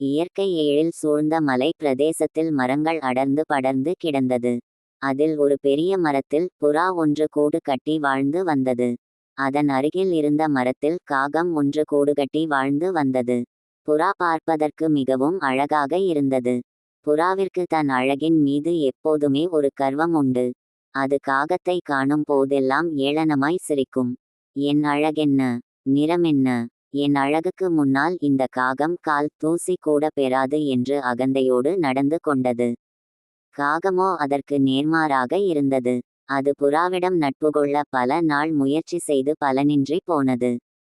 இயற்கை எழில் சூழ்ந்த மலை பிரதேசத்தில் மரங்கள் அடர்ந்து படர்ந்து கிடந்தது. அதில் ஒரு பெரிய மரத்தில் புறா ஒன்று கூடு கட்டி வாழ்ந்து வந்தது. அதன் அருகில் இருந்த மரத்தில் காகம் ஒன்று கூடு கட்டி வாழ்ந்து வந்தது. புறா பார்ப்பதற்கு மிகவும் அழகாக இருந்தது. புறாவிற்கு தன் அழகின் மீது எப்போதுமே ஒரு கர்வம் உண்டு. அது காகத்தை காணும் போதெல்லாம் ஏளனமாய் சிரிக்கும். என் அழகென்ன? நிறமென்ன? என் அழகுக்கு முன்னால் இந்த காகம் கால் தூசி கூட பெறாது என்று அகந்தையோடு நடந்து கொண்டது. காகமோ அதற்கு நேர்மாறாக இருந்தது. அது புறாவிடம் நட்பு கொள்ள பல நாள் முயற்சி செய்து பலனின்றி போனது.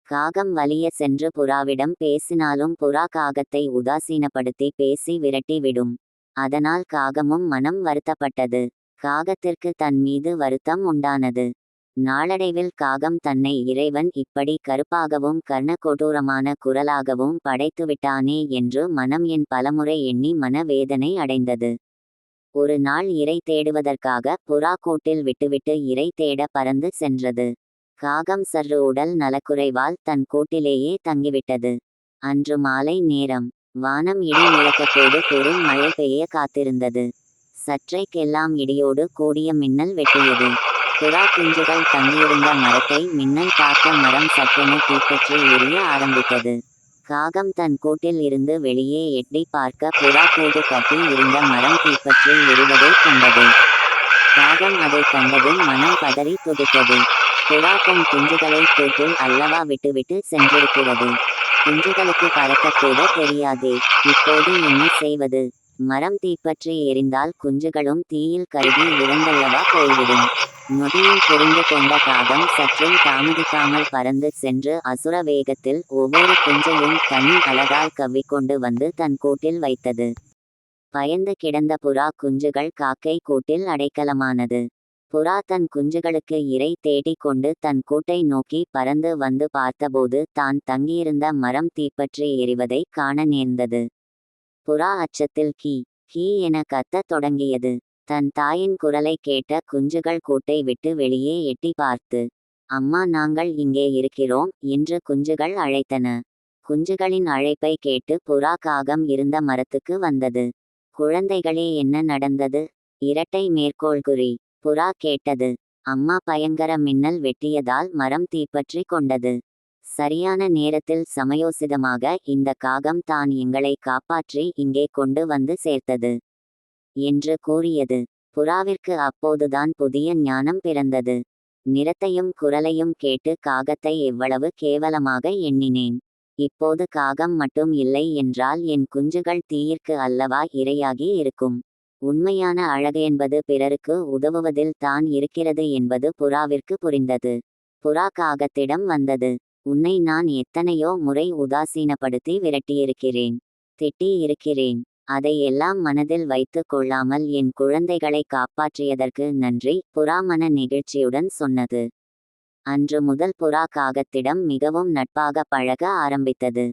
காகம் வலிய சென்று புறாவிடம் பேசினாலும் புறா காகத்தை உதாசீனப்படுத்தி பேசி விரட்டி விடும். அதனால் காகமும் மனம் வருத்தப்பட்டது. காகத்திற்கு தன் மீது வருத்தம் உண்டானது. நாளடைவில் காகம் தன்னை இறைவன் இப்படி கருப்பாகவும் கர்ணகொடூரமான குரலாகவும் படைத்துவிட்டானே என்று மனம் என் பலமுறை எண்ணி மனவேதனை அடைந்தது. ஒரு நாள் இறை தேடுவதற்காக புறா கூட்டில் விட்டுவிட்டு இறை தேட பறந்து சென்றது. காகம் சற்று உடல் நலக்குறைவால் தன் கூட்டிலேயே தங்கிவிட்டது. அன்று மாலை நேரம். வானம் இடி முழக்கத்தோடு பெரும் மழை பெய்ய காத்திருந்தது. சற்றைக்கெல்லாம் இடியோடு கூடிய மின்னல் வெட்டியது. புறா குஞ்சுகள் தங்கியிருந்த மரத்தை மின்னல் பார்த்த மரம் சற்றென தீப்பற்றி எரிய ஆரம்பித்தது. காகம் தன் கூட்டில் இருந்து வெளியே எட்டி பார்க்க புறா கூடு கட்டி இருந்த மரம் தீப்பற்றி எரிவதை கண்டது. காகம் அதை கண்டதும் மனம் பதறி துடித்தது. புறா தன் குஞ்சுகளை கூட்டில் அல்லவா விட்டுவிட்டு சென்றிருக்கிறது. குஞ்சுகளுக்கு பறக்கக்கூட தெரியாதே இப்போது என்ன செய்வது? மரம் தீப்பற்றி எரிந்தால் குஞ்சுகளும் தீயில் கருதி இறந்தல்லவா போய்விடும். நொடியில் புரிந்து கொண்ட காகம் சற்றும் தாமதிக்காமல் பறந்து சென்று அசுர வேகத்தில் ஒவ்வொரு குஞ்சையும் தனி அழகால் கவ்விக்கொண்டு வந்து தன் கூட்டில் வைத்தது. பயந்து கிடந்த புறா குஞ்சுகள் காக்கை கூட்டில் அடைக்கலமானது. புறா தன் குஞ்சுகளுக்கு இரை தேடிக் கொண்டு தன் கூட்டை நோக்கி பறந்து வந்து பார்த்தபோது தான் தங்கியிருந்த மரம் தீப்பற்றி எரிவதை காண நேர்ந்தது. புறா அச்சத்தில் கீ கீ என கத்தத் தொடங்கியது. தன் தாயின் குரலை கேட்ட குஞ்சுகள் கூட்டை விட்டு வெளியே எட்டி பார்த்து அம்மா நாங்கள் இங்கே இருக்கிறோம் என்று குஞ்சுகள் அழைத்தன. குஞ்சுகளின் அழைப்பை கேட்டு புறா காகம் இருந்த மரத்துக்கு வந்தது. குழந்தைகளே என்ன நடந்தது? இரட்டை மேற்கோள் குறி புறா கேட்டது. அம்மா பயங்கர மின்னல் வெட்டியதால் மரம் தீப்பற்றி கொண்டது. சரியான நேரத்தில் சமயோசிதமாக இந்த காகம் தான் எங்களை காப்பாற்றி இங்கே கொண்டு வந்து சேர்த்தது என்று கூறியது. புறாவிற்கு அப்போதுதான் புதிய ஞானம் பிறந்தது. நிறத்தையும் குரலையும் கேட்டு காகத்தை எவ்வளவு கேவலமாக எண்ணினேன். இப்போது காகம் மட்டும் இல்லை என்றால் என் குஞ்சுகள் தீயிற்கு அல்லவா இரையாகி இருக்கும். உண்மையான அழகு என்பது பிறருக்கு உதவுவதில் தான் இருக்கிறது என்பது புறாவிற்கு புரிந்தது. புறா காகத்திடம் வந்தது. உன்னை நான் எத்தனையோ முறை உதாசீனப்படுத்தி விரட்டியிருக்கிறேன் திட்டியிருக்கிறேன். அதையெல்லாம் அதை எல்லாம் மனதில் வைத்து கொள்ளாமல் என் குழந்தைகளை காப்பாற்றியதற்கு நன்றி புறாமன நெகிழ்ச்சியுடன் சொன்னது. அன்று முதல் புறா காகத்திடம் மிகவும் நட்பாக பழக ஆரம்பித்தது.